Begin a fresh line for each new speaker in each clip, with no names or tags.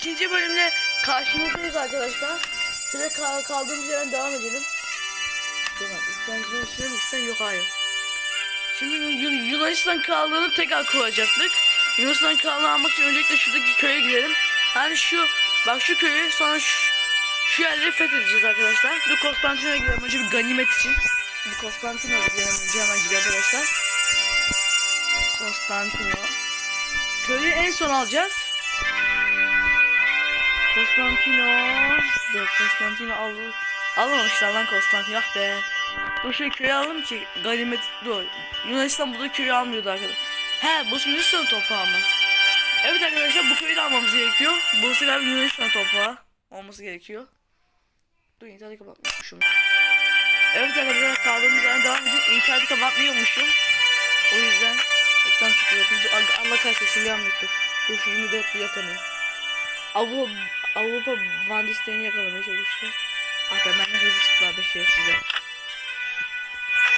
ikinci bölümde karşınızdayız arkadaşlar. Şöyle kal kaldığımız yerden devam edelim. İslamcı'nın içine mi yok hayır. Şimdi Yun- Yunanistan krallığını tekrar kuracaktık. Yunanistan krallığını almak için öncelikle şuradaki köye gidelim. Hani şu, bak şu köyü sonra şu, şu yerleri fethedeceğiz arkadaşlar. Bir Konstantin'e gidelim önce bir ganimet için. Bir Konstantin'e gidelim önce hemen arkadaşlar. Konstantino. Köyü en son alacağız. Konstantino. Dur Konstantino al. Almamışlar lan Konstantino. Ah be. Dur şey köyü alalım ki ganimet dur. Yunanistan burada köyü almıyordu arkadaşlar. He bu Yunanistan toprağı mı? Evet arkadaşlar bu köyü de almamız gerekiyor. Burası galiba Yunanistan toprağı olması gerekiyor. Dur interneti kapatmışım. Evet arkadaşlar kaldığımız yerden devam edip interneti kapatmıyormuşum. O yüzden ekran çıkıyor. Allah- kahretsin silahım yoktu. Dur şu 24'lü yakamıyorum. Avrupa, Avrupa Vandislerini yakalamaya çalışıyor. Ah be benden hızlı çıktı abi şey size.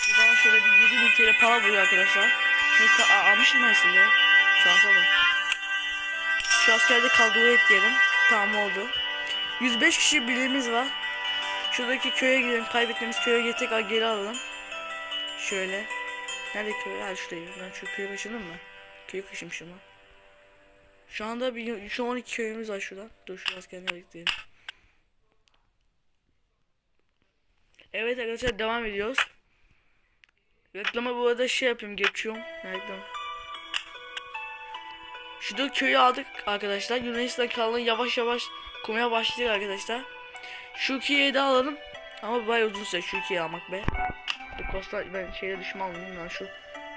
Şuradan şöyle bir 7 bin TL para buluyor arkadaşlar. A- almışım ben size. Şansa bak. Şu askerde kadroyu ekleyelim. Tamam oldu. 105 kişi birliğimiz var. Şuradaki köye gidelim. Kaybettiğimiz köye tekrar geri alalım. Şöyle. Nerede köy? Ha şuradayım. Ben şu köye kaçırdım mı? Köyü kaçırmışım lan. Şu anda bir, şu 12 köyümüz var şuradan. Dur şu askerleri ekleyelim. Evet arkadaşlar devam ediyoruz. Reklama bu arada şey yapayım geçiyorum. Reklam. Şurada köyü aldık arkadaşlar. Yunanistan krallığını yavaş yavaş kurmaya başladık arkadaşlar. Şu ikiyi de alalım. Ama bayağı uzun süre şu ikiyi almak be. Costa ben şeyde düşman lan şu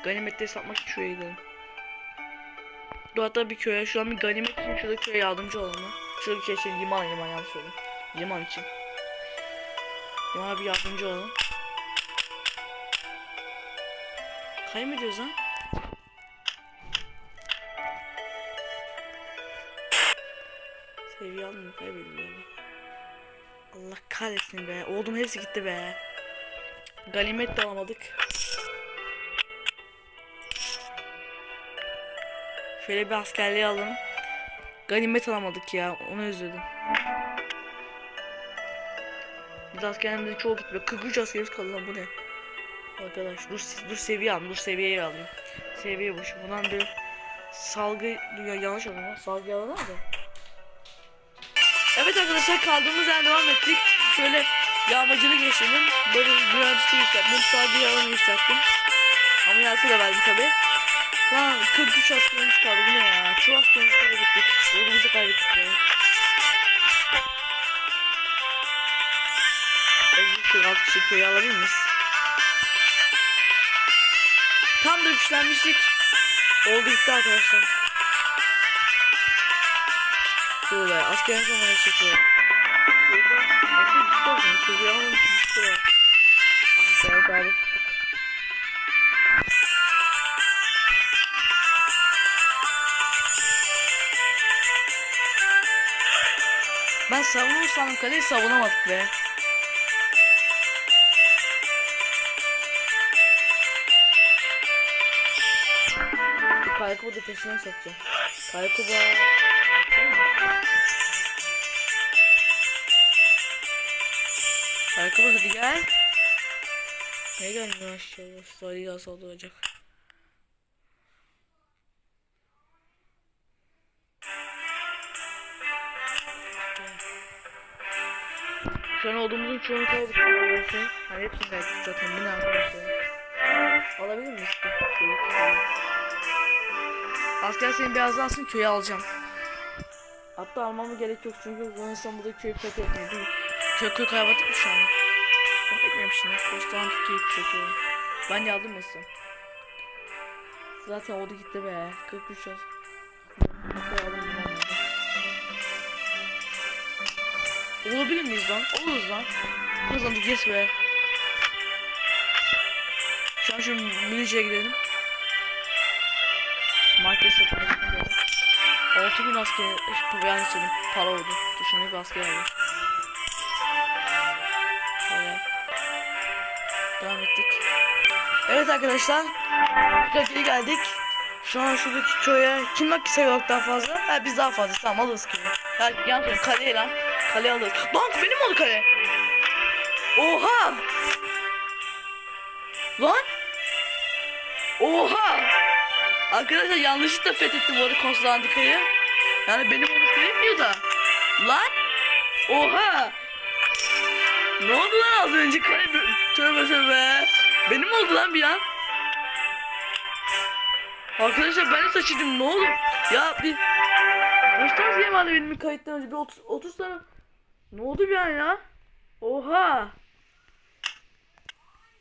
ganimetleri satmak için şuraya gidelim. Dur hatta bir köye şu an bir ganimet için şurada köye yardımcı olalım. Şuradaki şey, şey liman liman yanlış söyledim. Liman için. Limana bir yardımcı olalım. Kaybediyoruz lan. Seviye almıyor kaybediyor. Allah kahretsin be. Oldum hepsi gitti be. Ganimet de alamadık. Şöyle bir askerliği alalım. Ganimet alamadık ya. Onu özledim. Biz askerlerimizin çoğu gitmiyor. 43 askerimiz kaldı lan bu ne? Arkadaş dur, dur seviye al. Dur seviyeyi alayım. Seviye boş. Bundan bir salgı ya yanlış oldu ya. Salgı alalım da. Evet arkadaşlar kaldığımız yerden devam ettik. Şöyle yağmacılık geçirdim. Böyle mühendisliği yükselttim. Salgı alanı yükselttim. Ameliyatı da verdim tabi. Lan 43 askerimiz kaldı. Bu ne ya? Çoğu askerimizi kaybettik. Yolumuzu kaybettik ya. Şu alt kişi köyü alabilir miyiz? Tam da güçlenmiştik. Oldu gitti arkadaşlar. Dur be askerin zamanı çekiyor. Asıl gitti o zaman. Köyü almamışım gitti Ben savunursam kaleyi savunamadık be. Kaykubu da peşinden satacağım. Kaykuba... Kaykuba hadi gel. Ne gelmiyor aşağıya? Sarıyı nasıl Şu olduğumuzun çoğunu kaybettik arkadaşlar. Hani hepsini kaybettik zaten. Bu ne arkadaşlar? Alabilir miyiz? Asker seni biraz alsın köyü alacağım. Hatta almama gerek yok çünkü Yunanistan burada köyü fethetmiyor. Değil mi? Köy köy kaybettik mi şu an? Yok etmemişsin. Kostan Türkiye'yi çekiyorum. Ben yardım etsem. Zaten oldu gitti be. 43 yaz. Olabilir miyiz lan? Oluruz lan. Kazandık yes be. Şu an şu Milice'ye gidelim. Market gidelim. 6000 asker, yani istedim. Para oldu. Düşündük asker aldım. Şöyle. Devam ettik. Evet arkadaşlar. Geri geldik. Şu an şuradaki köye kim sayı olarak daha fazla? Ha biz daha fazla tamam alırız köyü. Ya yalnız kaleyi lan. Kale alırız. Lan benim oldu kale. Oha. Lan. Oha. Arkadaşlar yanlışlıkla fethettim bu arada Konstantika'yı. Yani benim onu gerekmiyor da. Lan. Oha. Ne oldu lan az önce kale tövbe tövbe. Benim oldu lan bir an. Arkadaşlar ben de taşıdım ne oldu? Ya bir Kaç tane vardı benim kayıttan önce? Bir 30, 30 tane. Ne oldu bir an ya? Oha.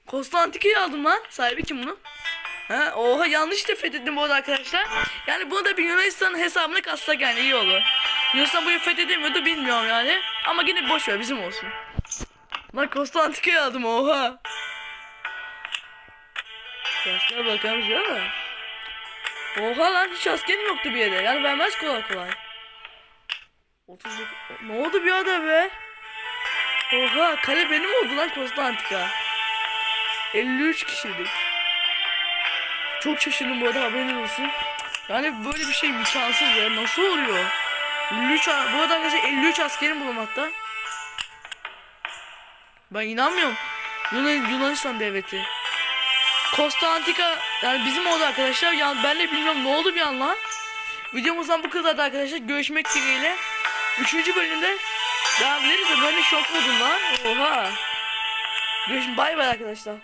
Konstantika'yı aldım lan. Sahibi kim bunu? Ha, oha yanlış da fethettim bu arada arkadaşlar. Yani bunu da bir Yunanistan hesabına kassak yani iyi olur. Yunanistan bunu fethedemiyordu bilmiyorum yani. Ama yine boş bizim olsun. Lan Konstantika'yı aldım oha. Şanslara bakalım şöyle? Oha lan hiç askerim yoktu bir yere. Yani vermez kolay kolay. 30 Ne oldu bir ada be? Oha kale benim oldu lan Konstantika. 53 kişiydik. Çok şaşırdım bu arada haberin olsun. Yani böyle bir şey imkansız ya. Nasıl oluyor? 53 a- bu arada arkadaşlar 53 askerim bulunmakta. Ben inanmıyorum. Yunan, Yunanistan devleti. Konstantika yani bizim oldu arkadaşlar. Yani ben de bilmiyorum ne oldu bir an lan. Videomuzdan bu kadar arkadaşlar. Görüşmek dileğiyle. Üçüncü bölümde devam ederiz de ben de şok oldum lan. Oha. Görüşmek bay bay arkadaşlar.